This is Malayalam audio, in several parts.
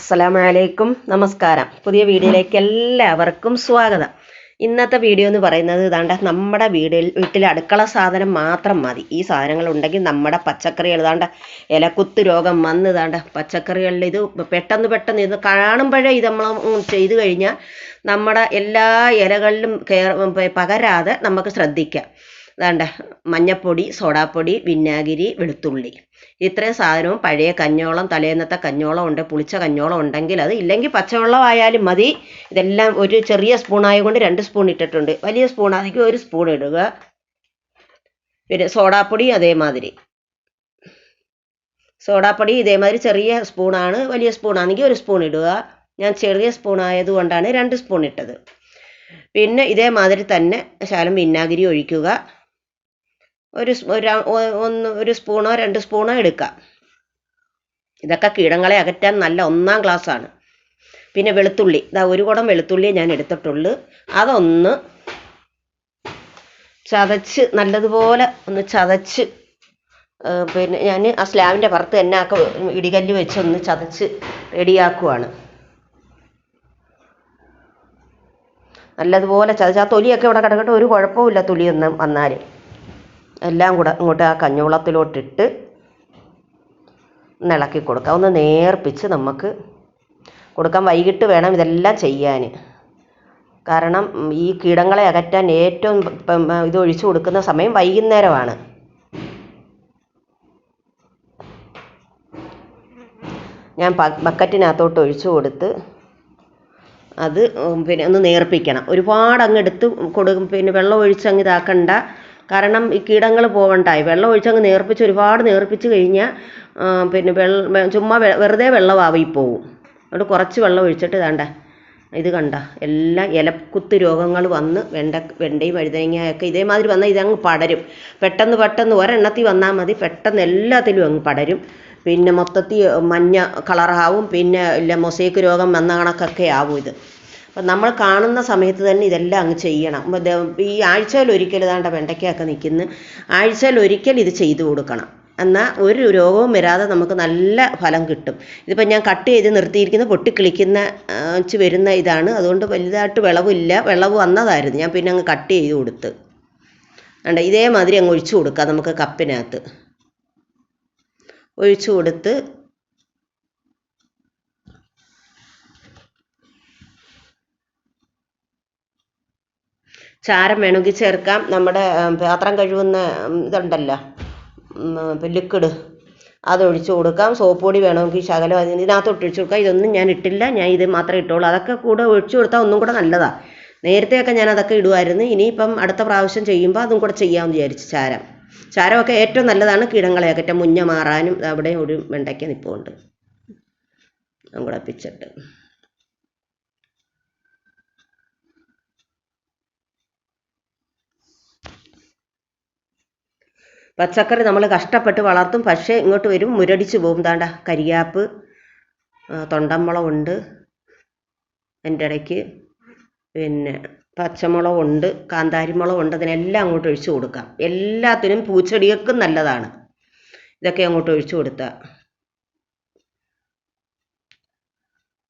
അസ്സലാമലൈക്കും. നമസ്കാരം. പുതിയ വീഡിയോയിലേക്ക് എല്ലാവർക്കും സ്വാഗതം. ഇന്നത്തെ വീഡിയോ എന്ന് പറയുന്നത് ഇതാണ്ട് നമ്മുടെ വീടിൽ വീട്ടിൽ അടുക്കള സാധനം മാത്രം മതി. ഈ സാധനങ്ങൾ ഉണ്ടെങ്കിൽ നമ്മുടെ പച്ചക്കറികൾ ഇതാണ്ട് ഇലക്കുത്ത് രോഗം വന്ന് ഇതാണ്ട് പച്ചക്കറികളിൽ ഇത് പെട്ടെന്ന് പെട്ടെന്ന് ഇത് കാണുമ്പോഴേ ഇത് നമ്മൾ ചെയ്തു കഴിഞ്ഞാൽ നമ്മുടെ എല്ലാ ഇലകളിലും കയറ പകരാതെ നമുക്ക് ശ്രദ്ധിക്കാം. അതാണ്ട് മഞ്ഞപ്പൊടി സോഡാപ്പൊടി വിനാഗിരി വെളുത്തുള്ളി. ഇത്രയും സാധനവും പഴയ കഞ്ഞോളം തലേന്നത്തെ കഞ്ഞോളം ഉണ്ട് പുളിച്ച കഞ്ഞോളം ഉണ്ടെങ്കിൽ അത് ഇല്ലെങ്കിൽ പച്ചവെള്ളം ആയാലും മതി. ഇതെല്ലാം ഒരു ചെറിയ സ്പൂൺ ആയതുകൊണ്ട് രണ്ട് സ്പൂൺ ഇട്ടിട്ടുണ്ട്. വലിയ സ്പൂൺ ആണെങ്കിൽ ഒരു സ്പൂൺ ഇടുക. പിന്നെ സോഡാപ്പൊടി അതേമാതിരി. സോഡാപ്പൊടി ഇതേമാതിരി ചെറിയ സ്പൂണാണ് വലിയ സ്പൂണാണെങ്കിൽ ഒരു സ്പൂൺ ഇടുക. ഞാൻ ചെറിയ സ്പൂൺ ആയതുകൊണ്ടാണ് രണ്ട് സ്പൂൺ ഇട്ടത്. പിന്നെ ഇതേമാതിരി തന്നെ ശാലം വിനാഗിരി ഒഴിക്കുക. ഒരു ഒന്ന് ഒരു സ്പൂണോ രണ്ട് സ്പൂണോ എടുക്കാം. ഇതൊക്കെ കീടങ്ങളെ അകറ്റാൻ നല്ല ഒന്നാം ക്ലാസ്സാണ് പിന്നെ വെളുത്തുള്ളി. ഇതാ ഒരു കുടം വെളുത്തുള്ളിയെ ഞാൻ എടുത്തിട്ടുള്ളൂ. അതൊന്ന് ചതച്ച് നല്ലതുപോലെ ഒന്ന് ചതച്ച് പിന്നെ ഞാൻ ആ സ്ലാബിന്റെ പുറത്ത് തന്നെ ആക്ക ഇടികല്ല് വെച്ച് ഒന്ന് ചതച്ച് റെഡിയാക്കുവാണ്. നല്ലതുപോലെ ചതച്ച്. ആ തൊലിയൊക്കെ ഇവിടെ കിടക്കട്ടെ. ഒരു കുഴപ്പമില്ല തൊലിയൊന്നും വന്നാൽ എല്ലാം കൂടെ ഇങ്ങോട്ട് ആ കഞ്ഞോളത്തിലോട്ടിട്ട് ഇളക്കി കൊടുക്കുക ഒന്ന് നേർപ്പിച്ച് നമുക്ക് കൊടുക്കാൻ വൈകിട്ട് വേണം ഇതെല്ലാം ചെയ്യാൻ. കാരണം ഈ കീടങ്ങളെ അകറ്റാൻ ഏറ്റവും ഇത് ഒഴിച്ചു കൊടുക്കുന്ന സമയം വൈകുന്നേരമാണ്. ഞാൻ ബക്കറ്റിനകത്തോട്ട് ഒഴിച്ചു കൊടുത്ത് അത് പിന്നെ ഒന്ന് നേർപ്പിക്കണം. ഒരുപാട് അങ്ങ് എടുത്ത് കൊടുക്കും പിന്നെ വെള്ളം ഒഴിച്ച് അങ്ങ് ഇതാക്കണ്ട. കാരണം ഈ കീടങ്ങൾ പോകണ്ടായി വെള്ളം ഒഴിച്ചങ്ങ് നേർപ്പിച്ച് ഒരുപാട് നേർപ്പിച്ച് കഴിഞ്ഞാൽ പിന്നെ വെള്ള ചുമ്മാ വെറുതെ വെള്ളമാവി പോവും. അതുകൊണ്ട് കുറച്ച് വെള്ളം ഒഴിച്ചിട്ട് ഇതാണ്ട ഇത് കണ്ട? എല്ലാ ഇലക്കുത്ത് രോഗങ്ങൾ വന്ന് വെണ്ട വെണ്ടയും വഴുതനങ്ങയൊക്കെ ഇതേമാതിരി വന്നാൽ ഇതങ്ങ് പടരും. പെട്ടെന്ന് പെട്ടെന്ന് ഒരെണ്ണത്തിൽ വന്നാൽ മതി. പെട്ടെന്ന് എല്ലാത്തിലും അങ്ങ് പടരും. പിന്നെ മൊത്തത്തിൽ മഞ്ഞ കളറാവും പിന്നെ ഇല്ല മൊസൈക്ക് രോഗം വന്ന കണക്കൊക്കെ ആവും ഇത്. അപ്പം നമ്മൾ കാണുന്ന സമയത്ത് തന്നെ ഇതെല്ലാം അങ്ങ് ചെയ്യണം. ഈ ആഴ്ചയിൽ ഒരിക്കൽ ഇതാണ്ട വെണ്ടയ്ക്കൊക്കെ നിൽക്കുന്നു. ആഴ്ചയിൽ ഒരിക്കൽ ഇത് ചെയ്തു കൊടുക്കണം. എന്നാൽ ഒരു രോഗവും വരാതെ നമുക്ക് നല്ല ഫലം കിട്ടും. ഇതിപ്പോൾ ഞാൻ കട്ട് ചെയ്ത് നിർത്തിയിരിക്കുന്ന പൊട്ടിക്കിളിക്കുന്ന വരുന്ന ഇതാണ്. അതുകൊണ്ട് വലുതായിട്ട് വിളവില്ല. വിളവ് വന്നതായിരുന്നു. ഞാൻ പിന്നെ അങ്ങ് കട്ട് ചെയ്ത് കൊടുത്ത്. വേണ്ട ഇതേമാതിരി അങ്ങ് ഒഴിച്ചു കൊടുക്കാം നമുക്ക് കപ്പിനകത്ത്. ഒഴിച്ചു കൊടുത്ത് ചാരം വേണമെങ്കിൽ ചേർക്കാം. നമ്മുടെ പാത്രം കഴുകുന്ന ഇതുണ്ടല്ലോ. ലിക്വിഡ്. അതൊഴിച്ച് കൊടുക്കാം. സോപ്പ് പൊടി വേണമെങ്കിൽ ശകലം ഇതിനകത്തോട്ട് ഒഴിച്ചു കൊടുക്കാം. ഇതൊന്നും ഞാൻ ഇട്ടില്ല. ഞാൻ ഇത് മാത്രമേ ഇട്ടുള്ളൂ. അതൊക്കെ കൂടെ ഒഴിച്ചു കൊടുത്താൽ ഒന്നും കൂടെ നല്ലതാണ് നേരത്തെയൊക്കെ ഞാൻ അതൊക്കെ ഇടുമായിരുന്നു. ഇനിയിപ്പം അടുത്ത പ്രാവശ്യം ചെയ്യുമ്പോൾ അതും കൂടെ ചെയ്യാമെന്ന് വിചാരിച്ചു ചാരം. ചാരമൊക്കെ ഏറ്റവും നല്ലതാണ് കീടങ്ങളെ അകറ്റ മുഞ്ഞ മാറാനും അവിടെ ഒരു വെണ്ടയ്ക്ക നിൽപ്പുണ്ട് അതും കൂടെ പിച്ചിട്ട്. പച്ചക്കറി നമ്മൾ കഷ്ടപ്പെട്ട് വളർത്തും പക്ഷേ ഇങ്ങോട്ട് വരും മുരടിച്ച് പോകും താണ്ട കരിയാപ്പ് ആ, തൊണ്ടൻമുളകുണ്ട് അതിന്റെ ഇടയ്ക്ക്. പിന്നെ പച്ചമുളകുണ്ട് കാന്താരിമുളകുണ്ട് അതിനെല്ലാം അങ്ങോട്ട് ഒഴിച്ചു കൊടുക്കാം. എല്ലാത്തിനും പൂച്ചെടികൾക്കും നല്ലതാണ്. ഇതൊക്കെ അങ്ങോട്ട് ഒഴിച്ചു കൊടുത്താൽ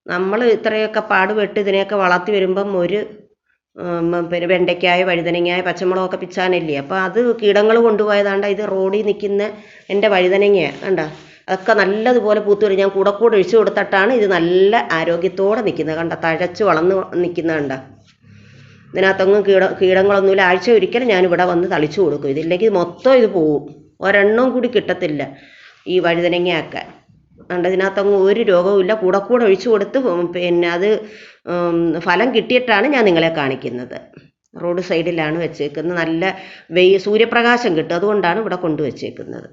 നമ്മൾ ഇത്രയൊക്കെ പാടുപെട്ട് ഇതിനെയൊക്കെ വളർത്തി വരുമ്പം ഒരു പിന്നെ വെണ്ടയ്ക്കായ വഴുതനങ്ങയായ പച്ചമുളകൊക്കെ പിച്ചാനല്ലേ? അപ്പോൾ അത് കീടങ്ങൾ കൊണ്ടുപോയതാണ്ട ഇത് റോഡിൽ നിൽക്കുന്ന എന്റെ വഴുതനങ്ങ കണ്ട? അതൊക്കെ നല്ലതുപോലെ പൂത്ത് വരും ഞാൻ കൂടെ കൂടെ ഒഴിച്ചു കൊടുത്തിട്ടാണ് ഇത് നല്ല ആരോഗ്യത്തോടെ നിൽക്കുന്നത് കണ്ട തഴച്ച് വളർന്ന് നിൽക്കുന്നത് കണ്ട ഇതിനകത്തൊന്നും കീട കീടങ്ങളൊന്നുമില്ല. ആഴ്ച ഒരിക്കലും ഞാൻ ഇവിടെ വന്ന് തളിച്ചു കൊടുക്കും. ഇതില്ലെങ്കിൽ മൊത്തം ഇത് പോവും. ഒരെണ്ണവും കൂടി കിട്ടത്തില്ല ഈ വഴുതനങ്ങയൊക്കെ. കണ്ട ഇതിനകത്തൊന്നും ഒരു രോഗവുമില്ല കൂടെ കൂടെ ഒഴിച്ചു കൊടുത്ത് പിന്നെ അത് ഫലം കിട്ടിയിട്ടാണ് ഞാൻ നിങ്ങളെ കാണിക്കുന്നത്. റോഡ് സൈഡിലാണ് വെച്ചേക്കുന്നത്. നല്ല വെയ് സൂര്യപ്രകാശം കിട്ടും. അതുകൊണ്ടാണ് ഇവിടെ കൊണ്ടുവച്ചേക്കുന്നത്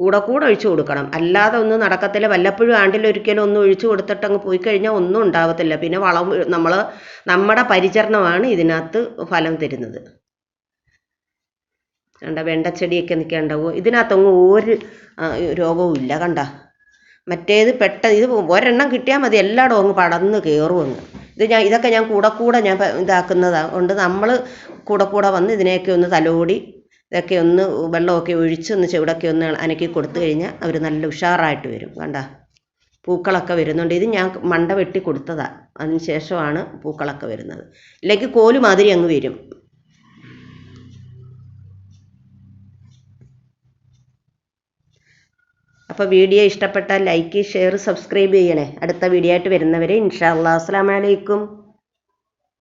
കൂടെ കൂടെ ഒഴിച്ചു കൊടുക്കണം. അല്ലാതെ ഒന്നും നടക്കത്തില്ല. വല്ലപ്പോഴും ആണ്ടിലൊരിക്കലും ഒന്നും ഒഴിച്ചു കൊടുത്തിട്ട് അങ്ങ് പോയി കഴിഞ്ഞാൽ ഒന്നും ഉണ്ടാവത്തില്ല. പിന്നെ വളം നമ്മൾ നമ്മുടെ പരിചരണമാണ് ഇതിനകത്ത് ഫലം തരുന്നത്. കണ്ട വെണ്ടച്ചെടിയൊക്കെ നിൽക്കാണ്ടാവും? ഇതിനകത്തൊന്നും ഒരു രോഗവും ഇല്ല കണ്ട. മറ്റേത് പെട്ടെന്ന് ഇത് ഒരെണ്ണം കിട്ടിയാൽ മതി. എല്ലായിടവും അങ്ങ് പടന്ന് കയറുമെന്ന് ഇത് ഞാൻ ഇതൊക്കെ ഞാൻ കൂടെ കൂടെ ഞാൻ ഇതാക്കുന്നതാണ് കൊണ്ട് നമ്മൾ കൂടെ കൂടെ വന്ന് ഇതിനെയൊക്കെ ഒന്ന് തലോടി ഇതൊക്കെ ഒന്ന് വെള്ളമൊക്കെ ഒഴിച്ച് ഒന്ന് ചുവടൊക്കെ ഒന്ന് അനക്കി കൊടുത്തു കഴിഞ്ഞാൽ അവർ നല്ല ഉഷാറായിട്ട് വരും കണ്ട. പൂക്കളൊക്കെ വരുന്നുണ്ട്. ഇത് ഞാൻ മണ്ട വെട്ടി കൊടുത്തതാണ് അതിന് ശേഷമാണ് പൂക്കളൊക്കെ വരുന്നത്. ഇല്ലെങ്കിൽ കോലുമാതിരി അങ്ങ് വരും. അപ്പോൾ വീഡിയോ ഇഷ്ടപ്പെട്ടാൽ ലൈക്ക് ഷെയർ സബ്സ്ക്രൈബ് ചെയ്യണേ. അടുത്ത വീഡിയോ ആയിട്ട് വരുന്നവരെ ഇൻഷാ അള്ളാഹ് അസ്സാം വലൈക്കും